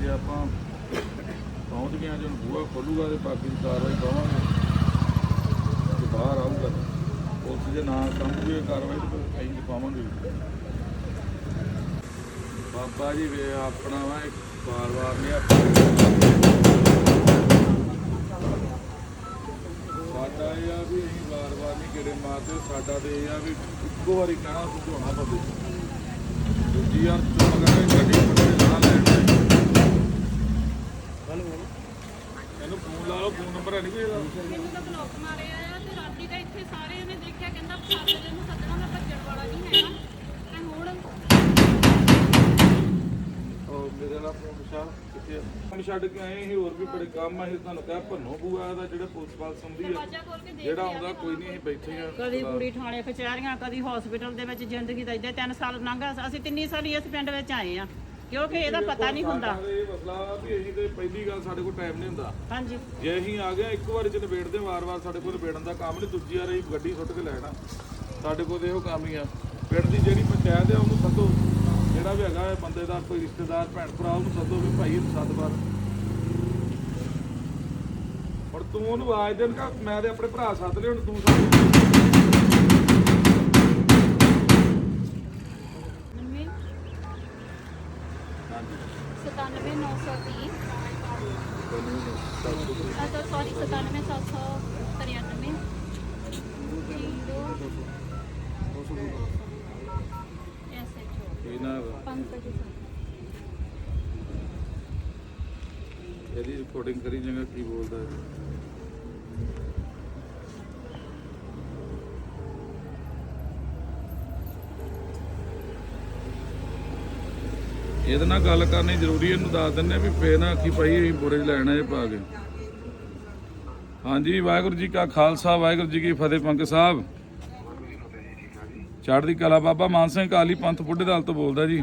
ਜੇ ਆਪਾਂ ਪਹੁੰਚ ਗਏ ਹਾਂ ਜਦੋਂ ਬੂਹਾ ਖੋਲੂਗਾ ਤੇ ਬਾਕੀ ਦੀ ਕਾਰਵਾਈ ਕਰਾਂਗੇ। ਤੇ ਬਾਹਰ ਆਊਗਾ ਉਸ ਦੇ ਨਾਂ ਸੰਭੂਏ ਕਾਰਵਾਈ ਤੇ ਫਿਰ ਪਾਵਾਂਗੇ ਬਾਬਾ ਜੀ, ਵੇ ਆਪਣਾ ਵਾ, ਇੱਕ ਵਾਰ-ਵਾਰ ਨਹੀਂ ਸਾਡਾ ਇਹ ਆ ਵੀ ਅਸੀਂ ਵਾਰ-ਵਾਰ ਨਹੀਂ ਕਿਹੜੇ ਮਾਰਦੇ, ਸਾਡਾ ਤੇ ਇਹ ਆ ਵੀ ਇੱਕੋ ਵਾਰੀ ਕਹਿਣਾ ਸੁਝਾਉਣਾ ਪਵੇ ਦੂਜੀ ਯਾਰ ਤੂੰ ਅਗਰ ਗੱਡੀ ਪੱਟੇ ਨਾ ਲੈਣ ਦੇ ਇਹਨੂੰ ਫੋਨ ਲਾ ਲਓ ਫੋਨ ਨੰਬਰ ਹੈ ਨਹੀਂ ਕੋਈ ਇਹਦਾ? ਮੈਨੂੰ ਤਾਂ ਬਲੌਕ ਮਾਰੇ ਆ ਤੇ ਰਾਤੀ ਤਾਂ ਇੱਥੇ ਸਾਰੇ ਇਹਨੇ ਦੇਖਿਆ ਕਹਿੰਦਾ ਸਾਡੇ ਦੇ ਨੂੰ ਸੱਦਣਾ ਮੈਂ ਭੱਜਣ ਵਾਲਾ ਨਹੀਂ ਹੈਗਾ। ਤੇ ਹੁਣ ਉਹ ਮੇਰੇ ਨਾਲ ਫੋਨ ਵਿਸ਼ਾਲ ਕਿੱਥੇ? ਹੁਣ ਛੱਡ ਕੇ ਆਏ ਸੀ ਹੋਰ ਵੀ ਬੜੇ ਕੰਮ ਆ ਇਹ ਤੁਹਾਨੂੰ ਕਹਿ ਭੰਨੋ ਬੂਆ ਦਾ ਜਿਹੜੇ ਪੁਲਿਸ ਪਾਲ ਸੰਭੀ ਆ। ਦਰਵਾਜ਼ਾ ਖੋਲ ਕੇ ਦੇਖ ਜਿਹੜਾ ਆਉਂਦਾ ਕੋਈ ਨਹੀਂ ਅਸੀਂ ਬੈਠੇ ਆ। ਕਦੀ ਕੁੜੀ ਥਾਣੇ ਕਚਹਿਰੀਆਂ ਕਦੀ ਹਸਪੀਟਲ ਦੇ ਵਿੱਚ ਜ਼ਿੰਦਗੀ ਦਾ ਇਦਾਂ ਤਿੰਨ ਸਾਲ ਲੰਘਾ ਅਸੀਂ ਤਿੰਨੀ ਸਾਲ ਹੀ ਇਸ ਪਿੰਡ ਵਿੱਚ ਆਏ ਆ। ਕਿਉਂਕਿ ਇਹਦਾ ਪਤਾ ਨਹੀਂ ਹੁੰਦਾ। ਇਹ ਮਸਲਾ ਵਾ ਵੀ ਅਸੀਂ ਤੇ ਪਹਿਲੀ ਗੱਲ ਸਾਡੇ ਕੋਲ ਟਾਈਮ ਨਹੀਂ ਹੁੰਦਾ। ਹਾਂਜੀ। ਜੇ ਅਸੀਂ ਆ ਗਏ ਇੱਕ ਵਾਰੀ ਚ ਨਿਬੇੜਦੇ ਵਾਰ-ਵਾਰ ਸਾਡੇ ਕੋਲ ਨਿਬੇੜਨ ਦਾ ਕੰਮ ਨਹੀਂ ਦੂਜੀ ਵਾਰ ਅਸੀਂ ਗੱਡੀ ਸੁੱਟ ਕੇ ਲੈਣਾ। ਸਾਡੇ ਕੋਲ ਤੇ ਇਹੋ ਕੰਮ ਹੀ ਆ। ਪਿੰਡ ਦੀ ਜਿਹੜੀ ਪੰਚਾਇਤ ਆ ਉਹਨੂੰ ਸੱਦੋ। ਜਿਹੜਾ ਵੀ ਹੈਗਾ ਬੰਦੇ ਦਾ ਕੋਈ ਰਿਸ਼ਤੇਦਾਰ ਭੈਣ ਭਰਾ ਉਹਨੂੰ ਸੱਦੋ ਵੀ ਭਾਈ ਇਹਨੂੰ ਸੱਦ ਬਾਰ ਹੁਣ ਤੂੰ ਉਹਨੂੰ ਆਵਾਜ਼ ਦੇਣ ਕਾ ਮੈਂ ਤੇ ਆਪਣੇ ਭਰਾ ਸੱਦ ਲਿਆ ਹੁਣ ਤੂੰ ਸੱਦ ਨੰਬਰ 97930 ਅੱਛਾ ਸੌਰੀ 97793 ਐਸਐਚਓ ਇਹਨਾਂ ਪੰਕਜ ਇਹਦੀ ਰਿਕਾਰਡਿੰਗ ਕਰੀ ਜਾਂਗਾ ਕੀ ਬੋਲਦਾ ਹੈ? ਇਹਦੇ ਨਾਲ ਗੱਲ ਕਰਨੀ ਜ਼ਰੂਰੀ ਇਹਨੂੰ ਦੱਸ ਦਿੰਨੇ ਵੀ ਫੇਰ ਨਾ ਆਖੀ ਭਾਈ ਅਸੀਂ ਬੁਰੇ 'ਚ ਲੈਣਾ ਇਹ ਪਾ ਕੇ। ਹਾਂਜੀ, ਵਾਹਿਗੁਰੂ ਜੀ ਕਾ ਖਾਲਸਾ, ਵਾਹਿਗੁਰੂ ਜੀ ਕੀ ਫਤਿਹ ਪੰਕ ਸਾਹਿਬ। ਚੜ੍ਹਦੀ ਕਲਾ ਬਾਬਾ ਮਾਨ ਸਿੰਘ ਕਾਲੀ ਪੰਥ ਬੁੱਢੇ ਦਲ ਤੋਂ ਬੋਲਦਾ ਜੀ।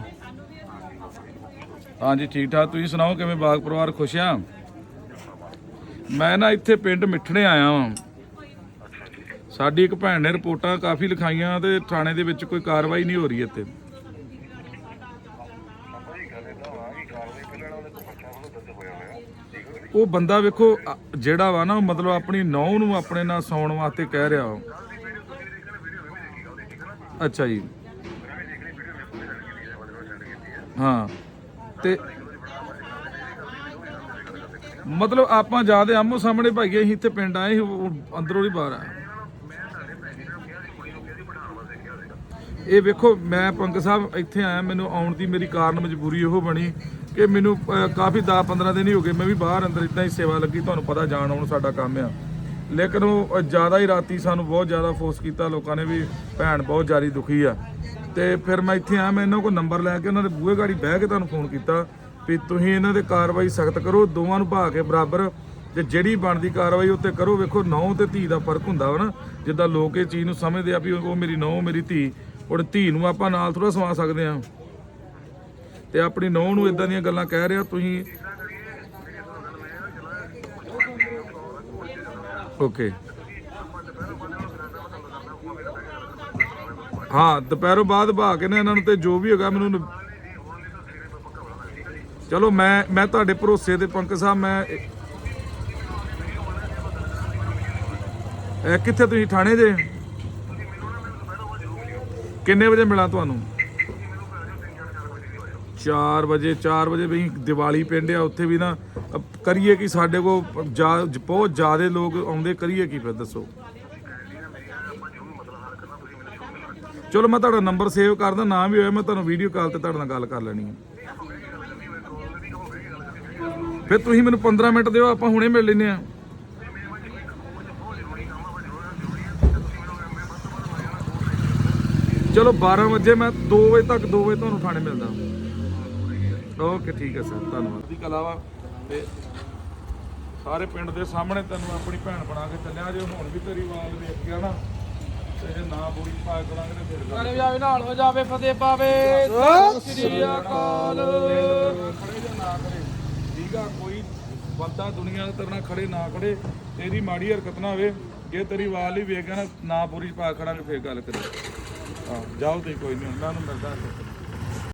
ਹਾਂਜੀ, ਠੀਕ ਠਾਕ। ਤੁਸੀਂ ਸੁਣਾਓ ਕਿਵੇਂ ਬਾਗ ਪਰਿਵਾਰ ਖੁਸ਼ ਆ? ਮੈਂ ਨਾ ਇੱਥੇ ਪਿੰਡ ਮਿੱਠਣੇ ਆਇਆ ਵਾਂ। ਸਾਡੀ ਇੱਕ ਭੈਣ ਨੇ ਰਿਪੋਰਟਾਂ ਕਾਫੀ ਲਿਖਾਈਆਂ ਤੇ ਥਾਣੇ ਦੇ ਵਿੱਚ ਕੋਈ ਕਾਰਵਾਈ ਨਹੀਂ ਹੋ ਰਹੀ ਇੱਥੇ। ਉਹ ਬੰਦਾ ਵੇਖੋ ਅ, ਜਿਹੜਾ ਵਾ ਨਾ ਉਹ ਮਤਲਬ ਆਪਣੀ ਨੌਂ ਨੂੰ ਆਪਣੇ ਨਾਲ ਸੌਣ ਵਾਸਤੇ ਕਹਿ ਰਿਹਾ ਵਾ। ਅੱਛਾ ਜੀ। ਹਾਂ। ਤੇ ਮਤਲਬ ਆਪਾਂ ਜਾਦੇ ਆਮੋ ਸਾਹਮਣੇ ਭਾਈਏ ਅਸੀਂ ਇੱਥੇ ਪਿੰਡ ਆਏ ਸੀ, ਉਹ ਅੰਦਰੋਂ ਹੀ ਬਾਹਰ ਆ ਇਹ ਵੇਖੋ, ਮੈਂ ਪੰਕਜ ਸਾਹਿਬ ਇੱਥੇ ਆਇਆ, ਮੈਨੂੰ ਆਉਣ ਦੀ ਮੇਰੀ ਕਾਰਨ ਮਜਬੂਰੀ ਉਹ ਬਣੀ ਕਿ ਮੈਨੂੰ ਕਾਫੀ 10 15 ਦਿਨ ਹੀ ਹੋ ਗਏ, ਮੈਂ ਵੀ ਬਾਹਰ ਅੰਦਰ ਇਦਾਂ ਹੀ ਸੇਵਾ ਲੱਗੀ, ਤੁਹਾਨੂੰ ਪਤਾ ਜਾਣ ਆਉਣ ਸਾਡਾ ਕੰਮ ਆ। ਲੇਕਿਨ ਉਹ ਜ਼ਿਆਦਾ ਹੀ ਰਾਤੀ ਸਾਨੂੰ ਬਹੁਤ ਜ਼ਿਆਦਾ ਫੋਰਸ ਕੀਤਾ, ਲੋਕਾਂ ਨੇ ਵੀ ਭੈਣ ਬਹੁਤ ਜ਼ਿਆਦਾ ਦੁਖੀ ਆ। ਤੇ ਫਿਰ ਮੈਂ ਇੱਥੇ ਆਇਆ, ਮੈਂ ਇਹਨਾਂ ਕੋਲ ਨੰਬਰ ਲੈ ਕੇ ਉਹਨਾਂ ਦੇ ਬੂਹੇ ਗਾੜੀ ਬਹਿ ਕੇ ਤੁਹਾਨੂੰ ਫੋਨ ਕੀਤਾ ਵੀ ਤੁਸੀਂ ਇਹਨਾਂ ਦੇ ਕਾਰਵਾਈ ਸਖਤ ਕਰੋ, ਦੋਵਾਂ ਨੂੰ ਭਾ ਕੇ ਬਰਾਬਰ। ਤੇ ਜਿਹੜੀ ਬਣਦੀ ਕਾਰਵਾਈ ਉੱਤੇ ਕਰੋ, ਵੇਖੋ ਨੌ ਤੇ ਧੀ ਦਾ ਫ਼ਰਕ ਹੁੰਦਾ ਵਾ ਨਾ, ਜਿੱਦਾਂ ਲੋਕ ਇਹ ਚੀਜ਼ ਨੂੰ ਸਮਝਦੇ ਆ ਵੀ ਉਹ ਮੇਰੀ ਨੌ ਮੇਰੀ ਧੀ। ਹੁਣ ਧੀ ਨੂੰ ਆਪਾਂ ਨਾਲ ਥੋੜਾ ਸਮਾ ਸਕਦੇ ਆ ਤੇ ਆਪਣੀ ਨੌ ਨੂੰ ਇਦਾਂ ਦੀਆਂ ਗੱਲਾਂ ਕਹਿ ਰਿਹਾ, ਤੁਸੀਂ ਓਕੇ। ਹਾਂ, ਦੁਪਹਿਰੋਂ ਬਾਅਦ ਭਾ ਕੇ ਨਾ ਇਹਨਾਂ ਨੂੰ ਤੇ ਜੋ ਵੀ ਹੋਗਾ ਮੈਨੂੰ ਚਲੋ, ਮੈਂ ਮੈਂ ਤੁਹਾਡੇ ਭਰੋਸੇ ਤੇ ਪੰਕਜ ਸਾਹਿਬ, ਮੈਂ ਇਹ ਕਿੱਥੇ ਤੁਸੀਂ ਥਾਣੇ ਦੇ? ਕਿੰਨੇ ਵਜੇ ਮਿਲਾਂ ਤੁਹਾਨੂੰ? 4 ਵਜੇ 4 ਵਜੇ ਵੀ ਦੀਵਾਲੀ ਪਿੰਡ ਆ, ਉੱਥੇ ਵੀ ਨਾ ਕਰੀਏ ਕਿ ਸਾਡੇ ਕੋਲ ਬਹੁਤ ਜ਼ਿਆਦੇ ਲੋਕ ਆਉਂਦੇ, ਕਰੀਏ ਕੀ ਫਿਰ ਦੱਸੋ? ਚਲੋ ਮੈਂ ਤੁਹਾਡਾ ਨੰਬਰ ਸੇਵ ਕਰਦਾ, ਨਾ ਵੀ ਹੋਇਆ ਮੈਂ ਤੁਹਾਨੂੰ ਵੀਡੀਓ ਕਾਲ ਤੇ ਤੁਹਾਡੇ ਨਾਲ ਗੱਲ ਕਰ ਲੈਣੀ ਹੈ ਫਿਰ ਤੁਸੀਂ ਮੈਨੂੰ 15 ਮਿੰਟ ਦਿਓ, ਆਪਾਂ ਹੁਣੇ ਮਿਲ ਲੈਨੇ ਆ। ਚਲੋ 12 ਵਜੇ ਮੈਂ 2 ਵਜੇ ਤੱਕ 2 ਵਜੇ ਤੁਹਾਨੂੰ ਥਾਣੇ ਮਿਲਦਾ। ਓਕੇ ਠੀਕ ਹੈ ਸਰ ਧੰਨਵਾਦ। ਦੀ ਕਲਾ ਵਾ ਤੇ ਸਾਰੇ ਪਿੰਡ ਦੇ ਸਾਹਮਣੇ ਤੈਨੂੰ ਆਪਣੀ ਭੈਣ ਬਣਾ ਕੇ ਚੱਲਿਆ ਜੇ ਹੁਣ ਵੀ ਤੇਰੀ ਆਵਾਜ਼ ਵੇਖ ਗਿਆ ਨਾ ਤੇ ਜੇ ਨਾ ਬੋਲੀ ਪਾ ਕਰਾਂਗੇ ਤੇ ਫਿਰ ਗੱਲ ਨਾਲੇ ਜਾਵੇ ਨਾਲ ਹੋ ਜਾਵੇ ਫਤਿਹ ਪਾਵੇ। ਸਤਿ ਸ੍ਰੀ ਅਕਾਲ। ਖੜੇ ਜਾਂ ਨਾ ਖੜੇ। ਠੀਕ ਆ ਕੋਈ ਬੰਦਾ ਦੁਨੀਆ ਦੇ ਤੇਰੇ ਨਾਲ ਖੜੇ ਨਾ ਖੜੇ ਤੇਰੀ ਮਾੜੀ ਹਰਕਤ ਨਾ ਹੋਵੇ। ਜੇ ਤੇਰੀ ਆਵਾਜ਼ ਹੀ ਵੇਖ ਗਿਆ ਨਾ ਨਾ ਪੂਰੀ ਪਾ ਖੜਾਂਗੇ ਫੇਰ ਗੱਲ ਕਰੀ ਹਾਂ ਜਾਓ ਤੇ ਕੋਈ ਨਹੀਂ ਉਹਨਾਂ ਨੂੰ ਮਿਲਦਾ।